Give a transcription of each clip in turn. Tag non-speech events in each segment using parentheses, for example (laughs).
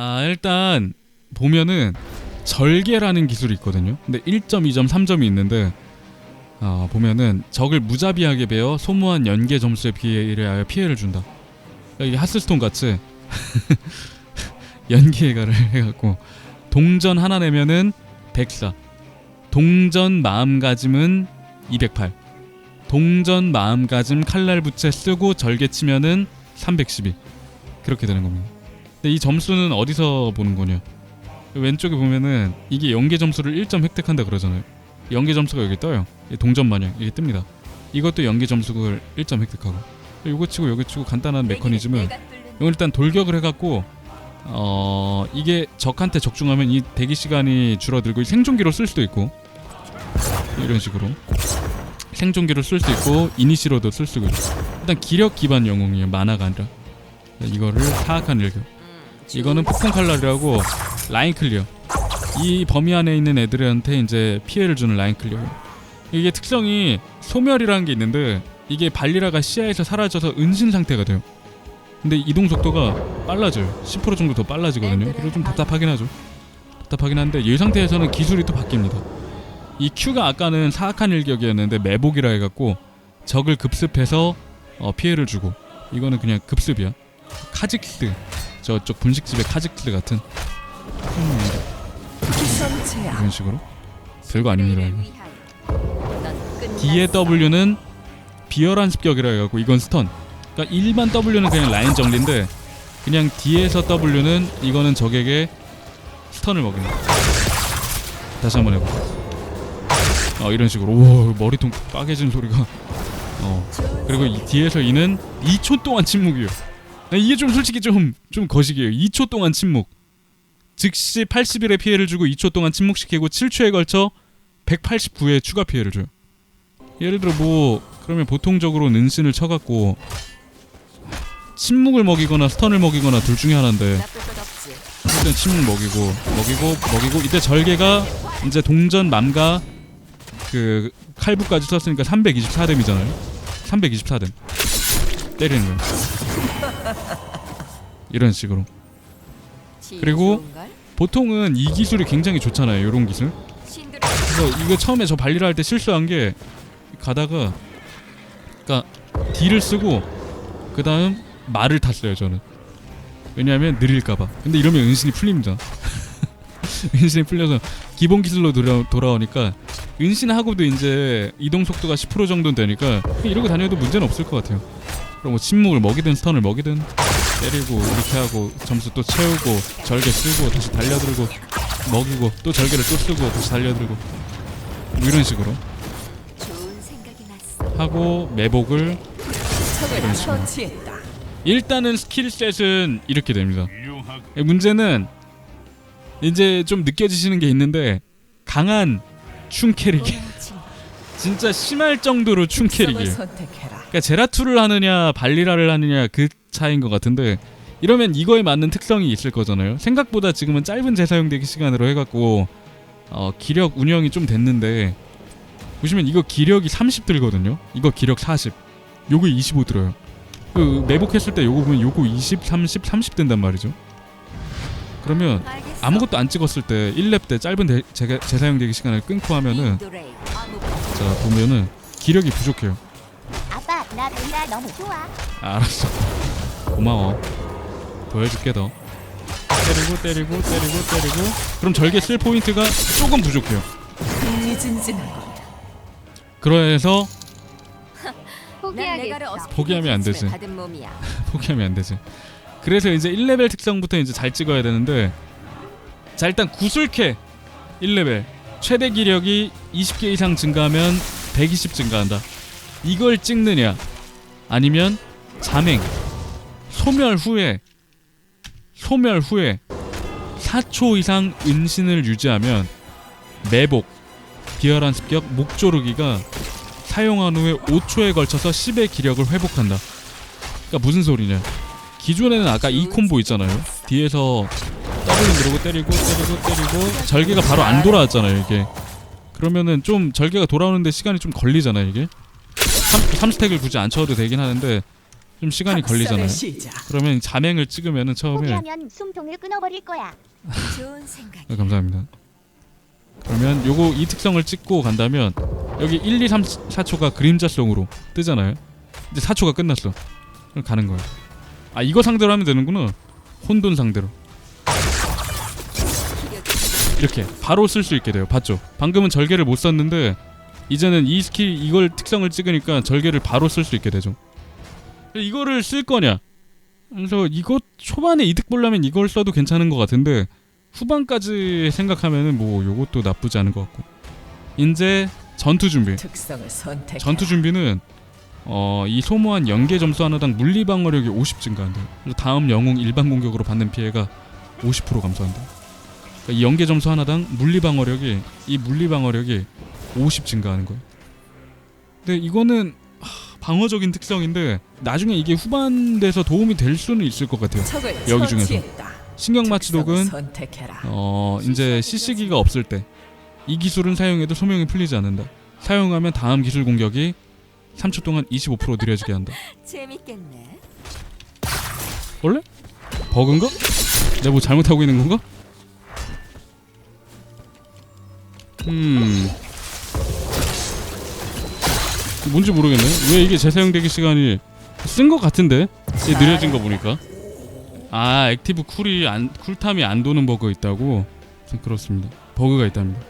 아 일단 보면은 절개라는 기술이 있거든요. 근데 1점, 2점, 3점이 있는데 아 보면은 적을 무자비하게 베어 소모한 연계 점수에 비례하여 피해를 준다. 그러니까 이게 하스스톤 같이 (laughs) 연계가를 (laughs) 해갖고 동전 하나 내면은 104, 동전 마음가짐은 208, 동전 마음가짐 칼날 부채 쓰고 절개 치면은 312 그렇게 되는 겁니다. 근데 이 점수는 어디서 보는 거냐? 왼쪽에 보면은 이게 연계 점수를 1점 획득한다 그러잖아요. 연계 점수가 여기 떠요. 이 동전 마냥 이게 뜹니다. 이것도 연계 점수를 1점 획득하고. 요거 치고 요거 치고 간단한 메커니즘은 이건 일단 돌격을 해갖고 어 이게 적한테 적중하면 이 대기 시간이 줄어들고 생존기로 쓸 수도 있고 이런 식으로 생존기로 쓸 수 있고 이니시로도 쓸 수 있고 일단 기력 기반 영웅이에요 만화가 아니라 이거를 사악한 일격 이거는 폭풍 칼날이라고 라인 클리어. 이 범위 안에 있는 애들한테 이제 피해를 주는 라인 클리어 이게 특성이 소멸이라는 게 있는데 이게 발리라가 시야에서 사라져서 은신 상태가 돼요. 근데 이동 속도가 빨라져요. 10% 정도 더 빨라지거든요. 그래서 좀 답답하긴 하죠. 답답하긴 한데 이 상태에서는 기술이 또 바뀝니다. 이 Q가 아까는 사악한 일격이었는데 매복이라 해갖고 적을 급습해서 어, 피해를 주고 이거는 그냥 급습이야. 카직스 저쪽 분식집의 카직스 같은? 음, 이런 식으로? 별거 아닙니다. D의 W는 비열한 습격이라 해갖고 이건 스턴. 그러니까 일반 W는 그냥 라인 정리인데 그냥 D에서 W는 이거는 적에게 스턴을 먹이는. 다시 한번 해봐 어 이런 식으로. 오 머리통 빠개진 소리가. 어. 그리고 이 뒤에서 이는 2초 동안 침묵이에요. 네, 이게 좀 솔직히 좀 좀 거시기해요. 2초 동안 침묵. 즉시 80일의 피해를 주고 2초 동안 침묵시키고 7초에 걸쳐 189의 추가 피해를 줘요. 예를 들어 뭐 그러면 보통적으로 는신을 쳐갖고 침묵을 먹이거나 스턴을 먹이거나 둘 중에 하나인데 일단 침묵 먹이고 먹이고 먹이고 이때 절개가 이제 동전 맘과 그 칼부까지 썼으니까 324뎀이잖아요. 324뎀 때리는 거예요 이런 식으로. 그리고 보통은 이 기술이 굉장히 좋잖아요 요런 기술. 그래서 이거 처음에 저 발리를 할 때 실수한 게 가다가 그러니까 D를 쓰고 그 다음 말을 탔어요 저는. 왜냐하면 느릴까봐. 근데 이러면 은신이 풀립니다. (laughs) 은신이 풀려서 기본 기술로 돌아, 돌아오니까 은신하고도 이제 이동 속도가 10% 정도는 되니까 이러고 다녀도 문제는 없을 것 같아요 그럼 뭐 침묵을 먹이든 스턴을 먹이든 때리고 이렇게 하고 점수 또 채우고 절개 쓰고 다시 달려들고 먹이고 또 절개를 또 쓰고 다시 달려들고 뭐 이런 식으로. 하고 매복을 이런 식으로. 일단은 스킬셋은 이렇게 됩니다 예, 문제는 이제 좀 느껴지시는 게 있는데 강한 충 캐릭이 진짜 심할 정도로 충 캐릭이에요. 그러니까 제라투를 하느냐 발리라를 하느냐 그 차이인 것 같은데 이러면 이거에 맞는 특성이 있을 거잖아요. 생각보다 지금은 짧은 재사용 대기 시간으로 해갖고 어, 기력 운영이 좀 됐는데 보시면 이거 기력이 30 들거든요. 이거 기력 40. 요거 25 들어요. 그 매복했을 때 요거 보면 요거 20, 30, 30 된단 말이죠. 그러면. 아무것도 안 찍었을 때 1렙 때 짧은 대, 재, 재사용 대기 시간을 끊고 하면은 자 보면은 기력이 부족해요. 나 베이라 너무 좋아. 알았어. 고마워. 더 해줄게 더. 때리고 때리고 때리고 때리고. 그럼 절개 쓸 포인트가 조금 부족해요. 흥미진진하고 그래서 (laughs) 포기하겠어. 포기하면 안 되지. 받은 몸이야. (laughs) 포기하면 안 되지. 그래서 이제 1레벨 특성부터 이제 잘 찍어야 되는데 자 일단 구슬캐 1레벨 최대 기력이 20개 이상 증가하면 120 증가한다. 이걸 찍느냐 아니면 잠행 소멸 후에 소멸 후에 4초 이상 은신을 유지하면 매복 비열한 습격 목조르기가 사용한 후에 5초에 걸쳐서 10의 기력을 회복한다. 그러니까 무슨 소리냐? 기존에는 아까 이 콤보 있잖아요. 뒤에서 W 누르고 때리고 때리고 때리고 절개가 바로 안 돌아왔잖아요, 이게. 그러면은 좀 절개가 돌아오는데 시간이 좀 걸리잖아요, 이게. 3, 3스택을 굳이 안 쳐도 되긴 하는데 좀 시간이 걸리잖아요. 시작. 그러면 자맹을 찍으면은 처음에 포기하면 숨통을 끊어버릴 거야. 좋은 생각. 네, 감사합니다. 그러면 요거 이 특성을 찍고 간다면 여기 1, 2, 3, 4초가 그림자성으로 뜨잖아요. 이제 4초가 끝났어. 그럼 가는 거야. 아 이거 상대로 하면 되는구나. 혼돈 상대로. 이렇게 바로 쓸 수 있게 돼요. 봤죠? 방금은 절개를 못 썼는데 이제는 이 스킬 이걸 특성을 찍으니까 절개를 바로 쓸 수 있게 되죠. 이거를 쓸 거냐? 그래서 이거 초반에 이득 보려면 이걸 써도 괜찮은 것 같은데 후반까지 생각하면은 뭐 요것도 나쁘지 않은 것 같고 이제 전투 준비 특성을 선택. 전투 준비는 어, 이 소모한 연계 점수 하나당 물리 방어력이 50 증가한대요 그래서 다음 영웅 일반 공격으로 받는 피해가 50% 감소한다 그러니까 이 연계 점수 하나당 물리 방어력이 이 물리 방어력이 50 증가하는 거예요 근데 이거는 하, 방어적인 특성인데 나중에 이게 후반돼서 도움이 될 수는 있을 것 같아요 여기 중에서. 신경 마취독은. 어 이제 CC기가 없을 때 이 기술은 사용해도 소명이 풀리지 않는다. 사용하면 다음 기술 공격이 3초 동안 25% 느려지게 한다. (laughs) 재밌겠네. 원래? 버그인가? 내가 뭐 잘못하고 있는 건가? 음 뭔지 모르겠네. 왜 이게 재사용되기 시간이 쓴 것 같은데 이게 느려진 거 보니까 아 액티브 쿨이 안 쿨탐이 안 도는 버그 있다고 좀 그렇습니다. 버그가 있답니다.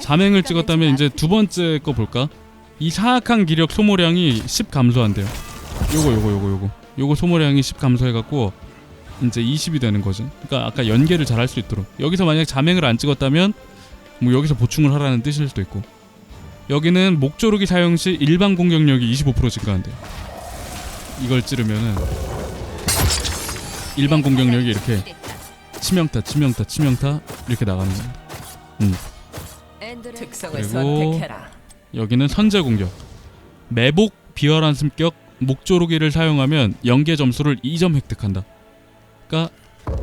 자맹을 찍었다면 이제 두 번째 거 볼까? 이 사악한 기력 소모량이 10 감소한대요. 요거 요거 요거 요거 요거 소모량이 10 감소해갖고 이제 20이 되는 거죠. 그러니까 아까 연계를 잘 할 수 있도록 여기서 만약 자맹을 안 찍었다면 뭐 여기서 보충을 하라는 뜻일 수도 있고 여기는 목조르기 사용 시 일반 공격력이 25% 증가한대요. 이걸 찌르면은 일반 공격력이 이렇게 치명타 치명타 치명타 이렇게 나가는 거예요. 엔드레 특성을 그리고-. 여기는 선제 공격. 매복 비열한 습격 목조르기를 사용하면 연계 점수를 2점 획득한다. 그러니까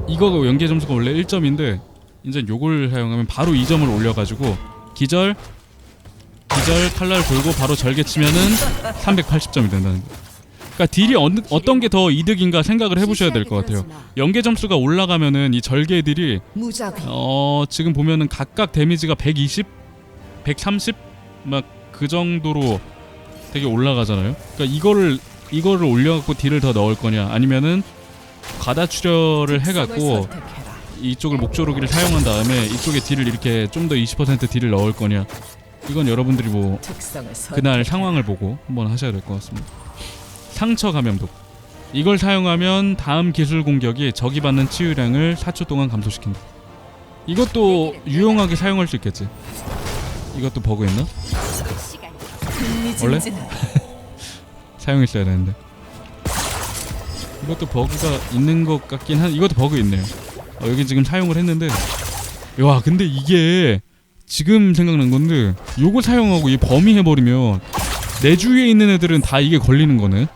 이거 연계 점수가 원래 1점인데 이제 요걸 사용하면 바로 2점을 올려가지고 기절 기절 칼날 돌고 바로 절개 치면은 380점이 된다는 거. 그러니까 딜이 어느, 어떤 게 더 이득인가 생각을 해보셔야 될 것 같아요. 연계 점수가 올라가면은 이 절개들이 무작위. 어 지금 보면은 각각 데미지가 120, 130 막 그 정도로 되게 올라가잖아요. 그러니까 이거를 이거를 올려갖고 딜을 더 넣을 거냐 아니면은 과다 출혈을 해갖고. 이쪽을 목조르기를 사용한 다음에 이쪽에 딜을 이렇게 좀 더 20% 딜을 넣을 거냐 이건 여러분들이 뭐. 그날 상황을 보고 한번 하셔야 될 것 같습니다. 상처 감염독 이걸 사용하면 다음 기술 공격이 적이 받는 치유량을 4초 동안 감소시킨다. 이것도 유용하게 사용할 수 있겠지. 이것도 버그 있나? 흥미진진하다. 사용했어야 되는데. 이것도 버그가 있는 것 같긴 한. 이것도 버그 있네요. 어, 여기 지금 사용을 했는데. 와 근데 이게 지금 생각난 건데 요거 사용하고 이 범위 해버리면 내 주위에 있는 애들은 다 이게 걸리는 거네.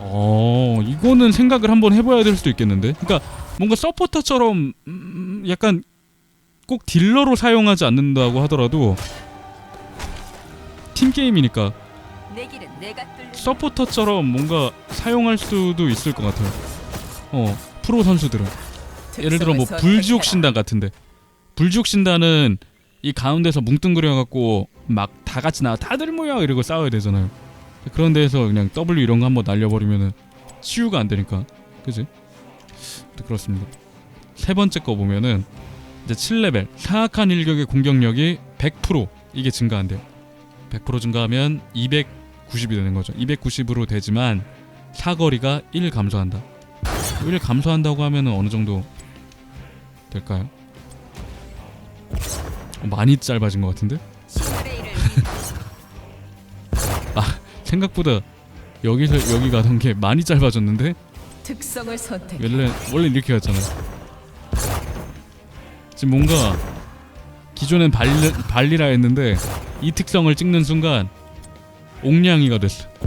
어 이거는 생각을 한번 해봐야 될 수도 있겠는데. 그러니까 뭔가 서포터처럼 음, 약간 꼭 딜러로 사용하지 않는다고 하더라도 팀 게임이니까. 서포터처럼 뭔가 사용할 수도 있을 것 같아요. 어 프로 선수들은 예를 들어 뭐 불지옥. 신단 같은데 불지옥 신단은 이 가운데서 뭉뚱그려 갖고 막 다 같이 나 다들 모여 이러고 싸워야 되잖아요. 그런 데에서 그냥 W 이런 거 한번 날려버리면은 치유가 안 되니까 그지? 또 그렇습니다. 세 번째 거 보면은 이제 7레벨 사악한 일격의 공격력이 100% 이게 증가한대요. 100% 증가하면 290이 되는 거죠. 290으로 되지만 사거리가 1 감소한다. 1 감소한다고 하면은 어느 정도 될까요? 어, 많이 짧아진 것 같은데? 시스레이를 (laughs) 생각보다 여기서 여기 가던 게 많이 짧아졌는데 특성을 선택. 원래 원래 이렇게 갔잖아요. 지금 뭔가 기존엔 발리, 발리라 했는데 이 특성을 찍는 순간 옥냥이가 됐어. (laughs)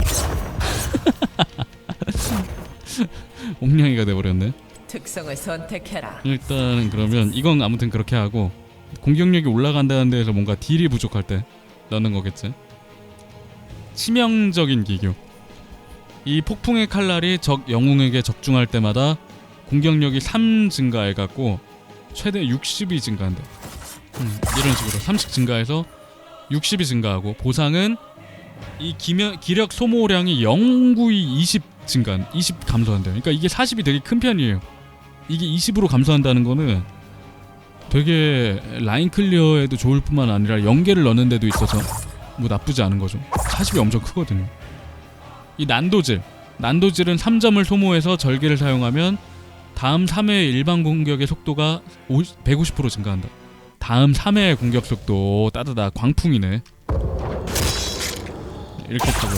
옥냥이가 돼버렸네. 특성을 선택해라. 일단 그러면 이건 아무튼 그렇게 하고 공격력이 올라간다는 데에서 뭔가 딜이 부족할 때 넣는 거겠지. 치명적인 기교. 이 폭풍의 칼날이 적 영웅에게 적중할 때마다 공격력이 3 증가해갖고 최대 60이 증가한대. 음, 이런 식으로 30 증가해서 60이 증가하고 보상은 이 기면, 기력 소모량이 0구이 20 증가, 20 감소한대요. 그러니까 이게 40이 되게 큰 편이에요. 이게 20으로 감소한다는 거는 되게 라인 클리어에도 좋을 뿐만 아니라 연계를 넣는 데도 있어서 뭐 나쁘지 않은 거죠. 40이 엄청 크거든요. 이 난도질, 난도질은 3점을 소모해서 절개를 사용하면 다음 3회의 일반 공격의 속도가 50, 150% 증가한다. 다음 3회의 공격 속도 따다다 광풍이네. 이렇게 쓰고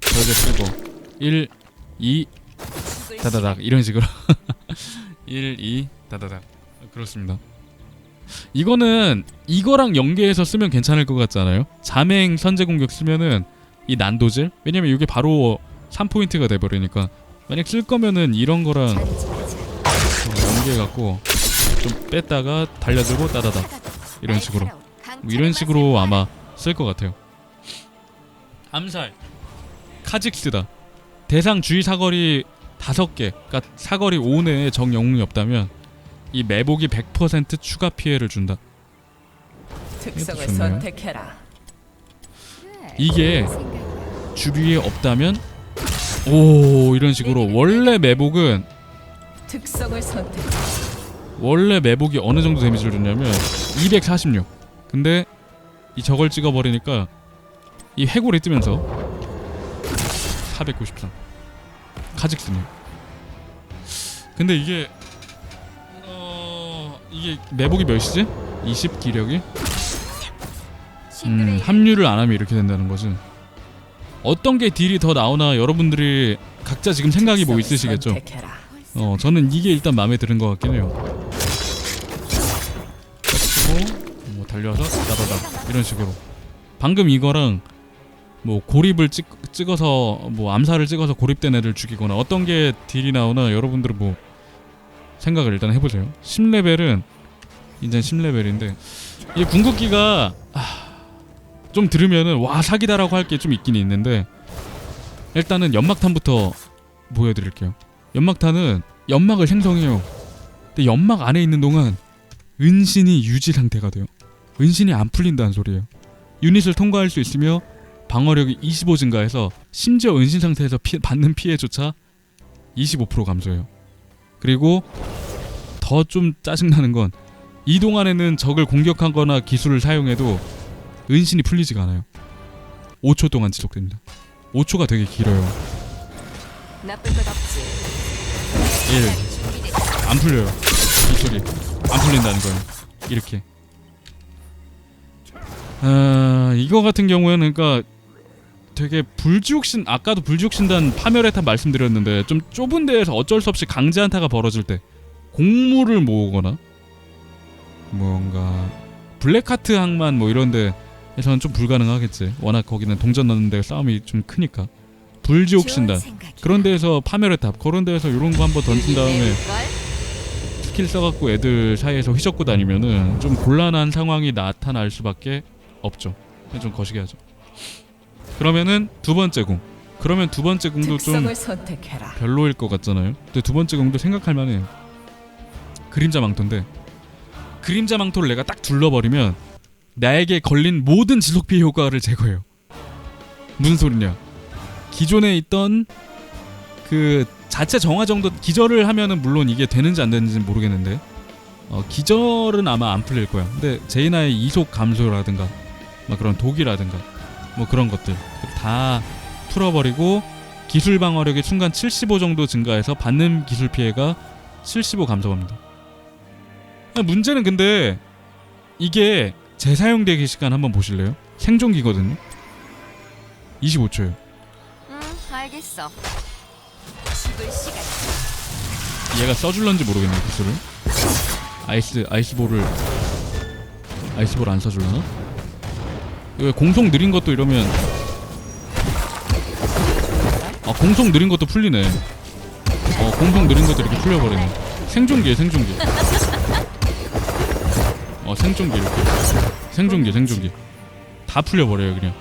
절개 쓰고 1, 2, 죽을 다다닥 이런 식으로 1, 2, 다다닥 그렇습니다. 이거는 이거랑 연계해서 쓰면 괜찮을 것 같지 않아요? 자맹 선제 공격 쓰면은 이 난도질 왜냐면 이게 바로 3포인트가 돼버리니까 만약 쓸 거면은 이런 거랑 잔치하자. 연계해 갖고 좀 뺐다가 달려들고 따다닥 이런 식으로 뭐 이런 식으로 아마 쓸 것 같아요. 암살 카직스다 대상 주위 사거리 다섯 개 그러니까 사거리 5 내에 적 영웅이 없다면 이 매복이 100% 추가 피해를 준다. 특성을 좋네요. 선택해라. 이게 주위에 없다면 오 이런 식으로 원래 매복은 특성을 선택. 원래 매복이 어느 정도 데미지를 줬냐면 246. 근데 이 저걸 찍어버리니까 이 해골이 뜨면서 493. 카직스네. 근데 이게 어 이게 매복이 몇이지? 20 기력이? 음, 합류를 안 하면 이렇게 된다는 거지. 어떤 게 딜이 더 나오나 여러분들이 각자 지금 생각이 뭐 있으시겠죠? 어 저는 이게 일단 마음에 드는 것 같긴 해요. 치고 뭐 달려서 나다다 이런 식으로 방금 이거랑 뭐 고립을 찍, 찍어서 뭐 암살을 찍어서 고립된 애들 죽이거나 어떤 게 딜이 나오나 여러분들은 뭐 생각을 일단 해보세요. 10레벨은 이제 10레벨인데 이 궁극기가 아, 좀 들으면은 와 사기다라고 할 게 좀 있긴 있는데 일단은 연막탄부터 보여드릴게요. 연막탄은 연막을 생성해요. 근데 연막 안에 있는 동안 은신이 유지 상태가 돼요. 은신이 안 풀린다는 소리예요. 유닛을 통과할 수 있으며 방어력이 25 증가해서 심지어 은신 상태에서 피- 받는 피해조차 25% 감소해요. 그리고 더 좀 짜증나는 건 이 동 안에는 적을 공격하거나 기술을 사용해도 은신이 풀리지가 않아요. 5초 동안 지속됩니다. 5초가 되게 길어요. 나쁠 것 없지. 1. 안 풀려요. 이 소리. 안 풀린다는 거예요. 이렇게. 아, 이거 같은 경우에는 그러니까 되게 불지옥신 아까도 불지옥신단 파멸의 탄 말씀드렸는데 좀 좁은 데에서 어쩔 수 없이 강제 한타가 벌어질 때 공물을 모으거나 뭔가 블랙하트 항만 뭐 이런 데에서는 좀 불가능하겠지. 워낙 거기는 동전 넣는 데 싸움이 좀 크니까. 불지옥신단 그런 데에서 파멸의 탑 그런 데에서 이런 거 한번 던진 다음에 스킬 써갖고 애들 사이에서 휘젓고 다니면은 좀 곤란한 상황이 나타날 수밖에 없죠. 좀 거시기 하죠. 그러면은 두 번째 궁. 그러면 두 번째 궁도 좀 선택해라. 별로일 것 같잖아요. 근데 두 번째 궁도 생각할 만해요. 그림자 망토인데 그림자 망토를 내가 딱 둘러버리면 나에게 걸린 모든 지속 피해 효과를 제거해요. 무슨 소리냐? 기존에 있던 그 자체 정화 정도 기절을 하면은 물론 이게 되는지 안 되는지는 모르겠는데 어, 기절은 아마 안 풀릴 거야. 근데 제이나의 이속 감소라든가 막 그런 독이라든가 뭐 그런 것들 다 풀어버리고 기술 방어력이 순간 75 정도 증가해서 받는 기술 피해가 75 감소합니다. 아, 문제는 근데 이게 재사용되기 시간 한번 보실래요? 생존기거든요. 25초예요. 응, 알겠어. 얘가 써줄런지 모르겠네 기술을. 아이스 아이스볼을 아이스볼 안 써줄라나? 공속 느린 것도 이러면 아 공속 느린 것도 풀리네. 어 공속 느린 것도 이렇게 풀려버리네. 생존기에 생존기. 어 생존기 이렇게. 생존기 생존기. 다 풀려버려요 그냥.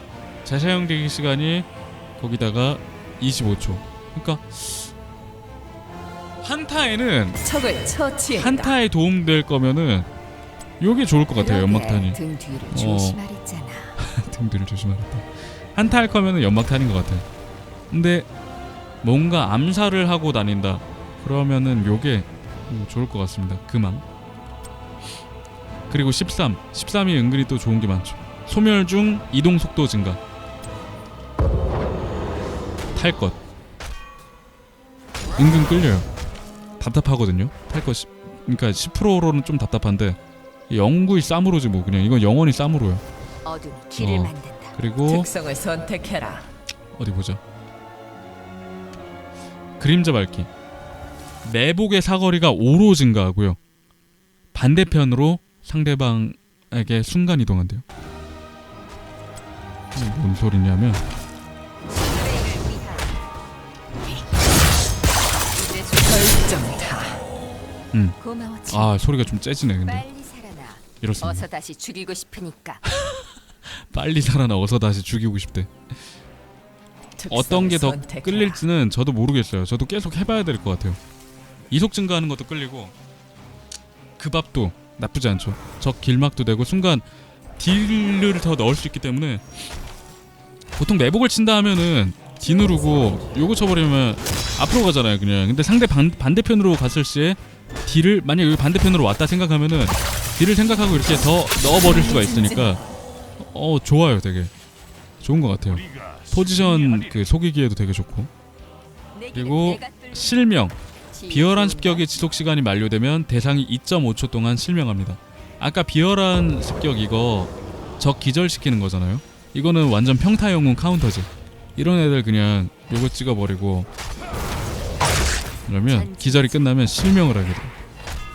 재사용되기 시간이 거기다가 25초. 그러니까 한타에는. 한타에 도움될 거면은 요게 좋을 것 같아요 연막탄이 어. 등들을 조심하겠다 한타 할 거면은 연막탄인 것 같아 근데 뭔가 암살을 하고 다닌다. 그러면은 요게 음, 좋을 것 같습니다. 금왕 그리고 13 13이 은근히 또 좋은 게 많죠. 소멸 중 이동 속도 증가. 탈 것. 은근 끌려요. 답답하거든요. 탈 것 그러니까 10%로는 좀 답답한데 영구히 쌈으로지 뭐 그냥. 이건 영원히 쌈으로요 어둠이 길을 어. 만든다. 그리고 특성을 선택해라. 어디 보자. 그림자 밝기. 내복의 사거리가 5로 증가하고요. 반대편으로 상대방에게 순간 이동한대요. 뭔 소리냐면 결정타. 고마워. 친구. 아 소리가 좀 째지네 근데 빨리 살아나. 이렇습니다. 어서 다시 죽이고 싶으니까. (laughs) 빨리 살아나 어서 다시 죽이고 싶대. 어떤 게 더. 끌릴지는 저도 모르겠어요. 저도 계속 해봐야 될 것 같아요. 이속 증가하는 것도 끌리고 그 밥도 나쁘지 않죠. 적 길막도 되고 순간 딜을 더 넣을 수 있기 때문에 보통 내복을 친다 하면은 D 누르고 요거 쳐버리면 앞으로 가잖아요 그냥 근데 상대 반, 반대편으로 갔을 시에 D를 만약 여기 반대편으로 왔다 생각하면은 D를 생각하고 이렇게 더 넣어버릴 수가 있으니까 어 좋아요 되게 좋은 것 같아요 포지션 그 속이기에도 되게 좋고 내 그리고 실명. 비열한 습격의 지속 시간이 만료되면 대상이 2.5초 동안 실명합니다. 아까 비열한 습격 이거 적 기절시키는 거잖아요. 이거는 완전 평타 영웅 카운터지. 이런 애들 그냥 요거 찍어버리고 그러면 기절이 끝나면 실명을 하게 돼.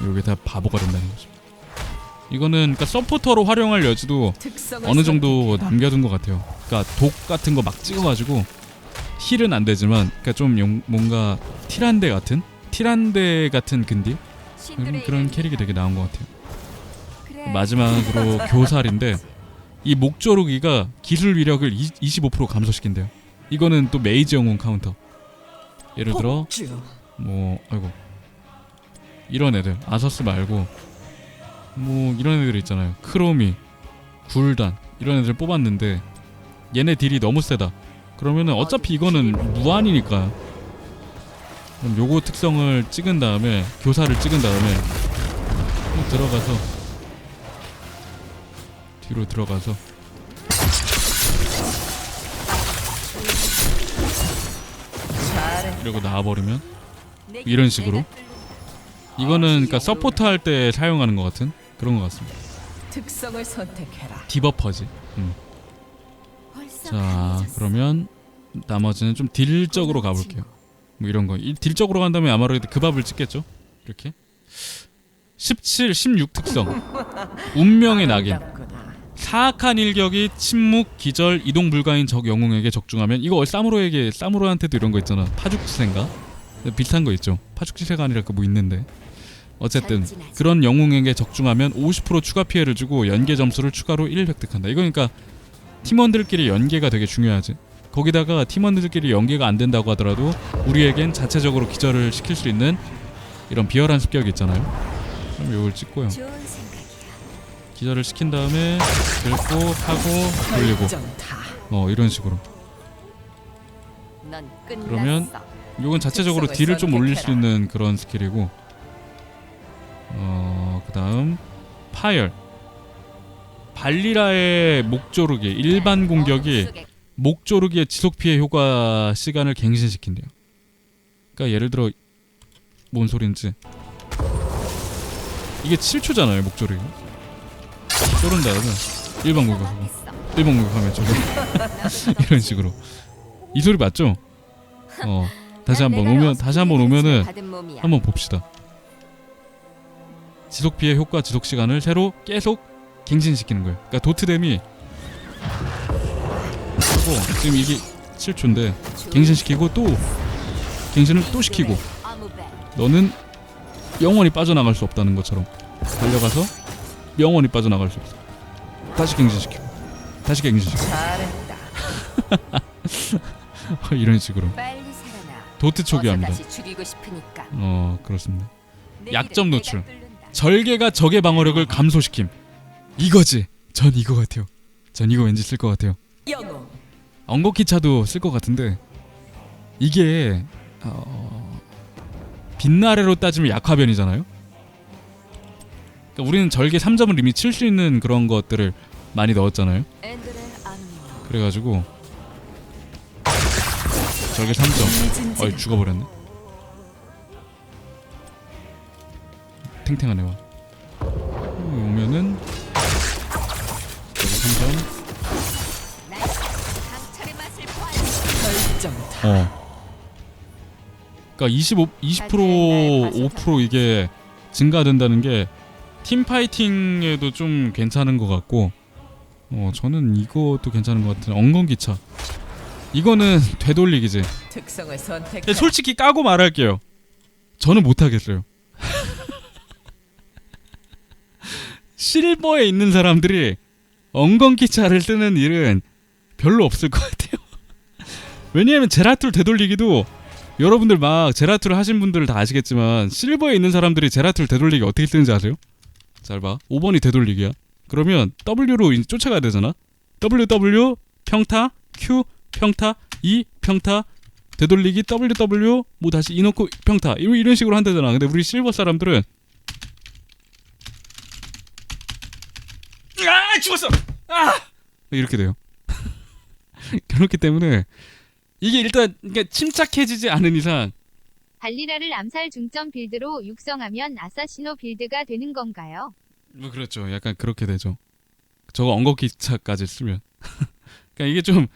요게 다 바보가 된다는 거죠. 이거는 그러니까 서포터로 활용할 여지도 어느 정도. 남겨둔 것 같아요. 그러니까 독 같은 거 막 찍어가지고 힐은 안 되지만 그러니까 좀 용- 뭔가 티란데 같은 티란데 같은 근딜 그런, 그런 캐릭이 되게 나온 것 같아요. 그래. 마지막으로 (laughs) 교살인데 이 목조르기가 기술 위력을 25% 감소시킨대요. 이거는 또 메이지 영웅 카운터. 예를 들어. 뭐 아이고 이런 애들 아서스 말고 뭐 이런 애들 있잖아요 크로미 굴단 이런 애들 뽑았는데 얘네 딜이 너무 세다 그러면은 어차피 이거는 무한이니까 그럼 요거 특성을 찍은 다음에 교사를 찍은 다음에 또 들어가서 뒤로 들어가서. 이러고 나와버리면 내 이런 식으로? 이거는 그러니까 서포트 할 때 사용하는 것 같은 그런 것 같습니다. 특성을 선택해라. 디버퍼지 음. 벌써 자 강해졌어. 그러면 나머지는 좀 딜적으로 가볼게요. 뭐 이런 거. 이- 딜적으로 간다면 아무래도 그 밥을 찍겠죠? 이렇게? 17, 16 특성. (laughs) 운명의 낙인. 아름답구나. 사악한 일격이 침묵, 기절, 이동 불가인 적 영웅에게 적중하면 이거 사무로에게 사무로한테도 이런 거 있잖아. 파죽지세인가? 비슷한 거 있죠. 파죽지세가 아니라 그 뭐 있는데 어쨌든 그런 영웅에게 적중하면 50% 추가 피해를 주고 연계 점수를 추가로 1 획득한다 이거 그러니까 팀원들끼리 연계가 되게 중요하지 거기다가 팀원들끼리 연계가 안 된다고 하더라도 우리에겐 자체적으로 기절을 시킬 수 있는 이런 비열한 습격이 있잖아요 그럼 이걸 찍고요. 기절을 시킨 다음에 긁고 하고 돌리고. 어 이런 식으로. 그러면 요건 자체적으로 딜을 좀 올릴 수. 있는 그런 스킬이고 어 그 다음 파열 발리라의 목조르기 일반 공격이 목조르기의 지속 피해 효과 시간을 갱신시킨대요. 그러니까 예를 들어 뭔 소린지 이게 7초잖아요 목조르기. 쏘른 다음에 일반 공격하고. 일본 공격하면 저거 (laughs) 이런 식으로 이 소리 맞죠? 어 다시 난 한번 오면 다시 한번 오면은. 한번 봅시다. 지속 피해 효과 지속 시간을 새로 계속 갱신시키는 거예요. 그러니까 도트뎀이 하고 지금 이게 7초인데 갱신시키고 또 갱신을 또 시키고. 너는 영원히 빠져나갈 수 없다는 것처럼 달려가서 영원히 빠져나갈 수 없어. 다시 갱신시키고 다시 갱신시키고. (laughs) 이런 식으로. 도트 초기화입니다. 어 그렇습니다. 내 약점 노출. 절개가 적의 방어력을 감소시킴. 이거지. 전 이거 같아요. 전 이거 왠지 쓸 것 같아요. 엉거키차도 쓸 것 같은데 이게 어... 빛나래로 따지면 약화변이잖아요. 그러니까 우리는 절개 3점을 이미 칠 수 있는 그런 것들을 많이 넣었잖아요. 그래가지고 절개 3점. 어이 죽어버렸네. 탱탱하네 와. 음, 오면은 절개 3점. 강철의 맛을 보아라. 결정타. 어. 그러니까 25 20% 5% 이게 증가된다는 게 팀 파이팅에도 좀 괜찮은 것 같고 어 저는 이것도 괜찮은 것 같은 엉겅기차 이거는 (laughs) 되돌리기지 솔직히 까고 말할게요 저는 못하겠어요 실버에 있는 사람들이 엉겅기 차를 쓰는 일은 별로 없을 것 같아요 (laughs) 왜냐하면 제라툴 되돌리기도 여러분들 막 제라툴을 하신 분들은 다 아시겠지만 실버에 있는 사람들이 제라툴 되돌리기 어떻게 쓰는지 아세요? 잘 봐. 5번이 되돌리기야. 그러면 W로 쫓아가야 되잖아. WW 평타 Q 평타 E 평타 되돌리기 WW 뭐 다시 이놓고 평타 이런 이런 식으로 한다잖아. 근데 우리 실버 사람들은 아 죽었어. 아 이렇게 돼요. (laughs) 그렇기 때문에 이게 일단 그러니까 침착해지지 않은 이상 발리라를 암살 중점 빌드로 육성하면 아사시노 빌드가 되는 건가요? 뭐 그렇죠. 약간 그렇게 되죠. 저거 엉거기차까지 쓰면. (laughs) 그러니까 이게 좀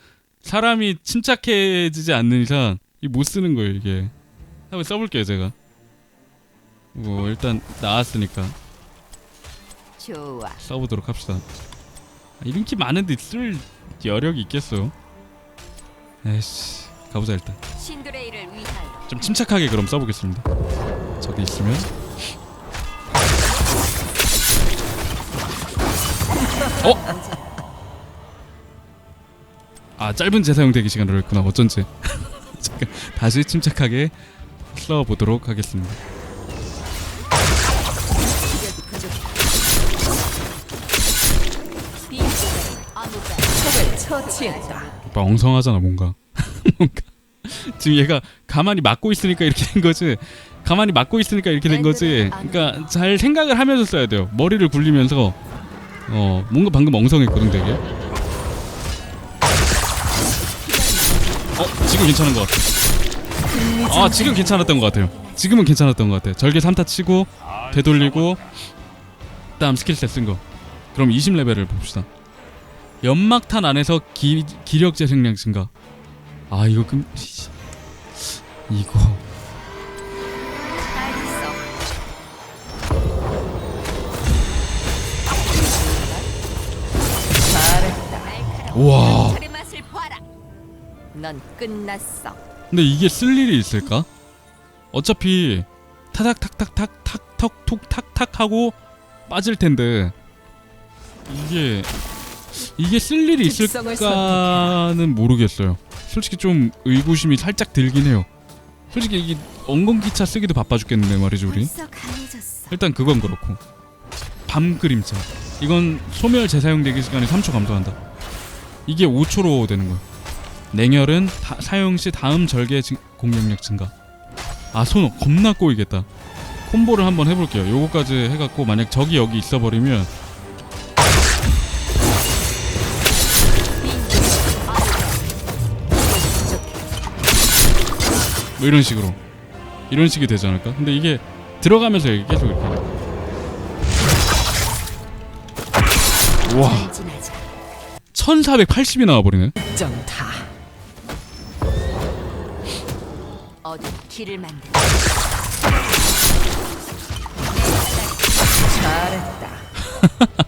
사람이 침착해지지 않는 이상 이못 쓰는 거예요 이게. 한번 써볼게요 제가. 뭐 일단 나왔으니까 좋아. 써보도록 합시다. 아, 키 많은데 쓸 여력이 있겠어? 에이씨 가보자 일단. 신드레이를 위하여. 좀 침착하게 그럼 써보겠습니다. 저기 있으면. 어? 아 짧은 재사용 대기 시간으로 했구나 어쩐지. (laughs) 잠깐 다시 침착하게 써보도록 하겠습니다. 적을 처치했다. 오빠 엉성하잖아 뭔가. (laughs) 뭔가 지금 얘가 가만히 맞고 있으니까 이렇게 된 거지. 가만히 맞고 있으니까 이렇게 된 거지. 그러니까 잘 생각을 하면서 써야 돼요. 머리를 굴리면서 어 뭔가 방금 엉성했거든 되게. 어 지금 괜찮은 것 같아. 아 지금 괜찮았던 것 같아요. 지금은 괜찮았던 것 같아요. 절개 3타 치고 되돌리고 그다음 스킬셋 쓴 거. 그럼 20레벨을 봅시다. 연막탄 안에서 기, 기력 재생량 증가. 아 이거 금 씨, 이거. 우와. 보아라. 넌 끝났어. 근데 이게 쓸 일이 있을까? 어차피 타닥탁탁탁탁 톡톡탁탁 하고 빠질 텐데 이게 이게 쓸 일이 있을까는 모르겠어요. 솔직히 좀 의구심이 살짝 들긴 해요. 솔직히 이게 엉겅기차 쓰기도 바빠 죽겠는데 말이죠 우리. 일단 그건 그렇고. 밤 그림자. 이건 소멸 재사용 대기 시간이 3초 감소한다. 이게 5초로 되는 거야. 냉혈은 다- 사용 시 다음 절개 증- 공격력 증가. 아 손 겁나 꼬이겠다. 콤보를 한번 해볼게요. 요거까지 해갖고 만약 적이 여기 있어버리면 뭐 이런 식으로 이런 식이 되지 않을까? 근데 이게 들어가면서 이게 계속 이렇게 와 전진하자. 1480이 나와버리네 정타. 어디 길을 만들. 잘했다. (laughs)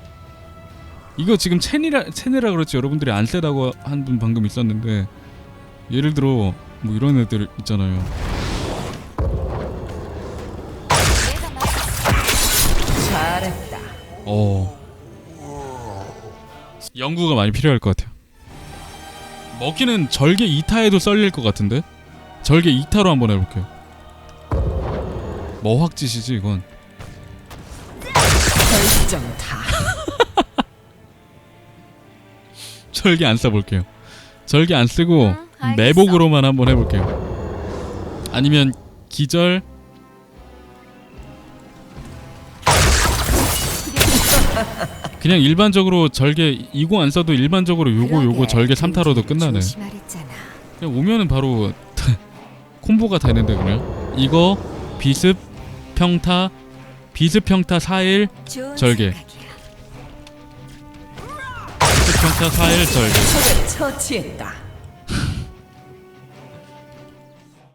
이거 지금 체니라 체네라 그렇지 여러분들이 안 세다고 한 분 방금 있었는데 예를 들어 뭐 이런 애들 있잖아요. 잘했다. 어. 연구가 많이 필요할 것 같아요. 먹기는 절개 2타에도 썰릴 것 같은데? 절개 2타로 한번 해볼게요. 뭐 확짓이지 이건? 결정타. (laughs) 절개 안 써볼게요. 절개 안 쓰고 응, 알겠어. 매복으로만 한번 해볼게요 아니면 기절 그냥 일반적으로 절개 이거 안 써도 일반적으로 요거 요거 절개 3타로도 끝나네. 그냥 오면은 바로 (laughs) 콤보가 되는데 그냥 이거 비습 평타 비습 평타 4일 좋은 절개. 비습 평타 4일 절개.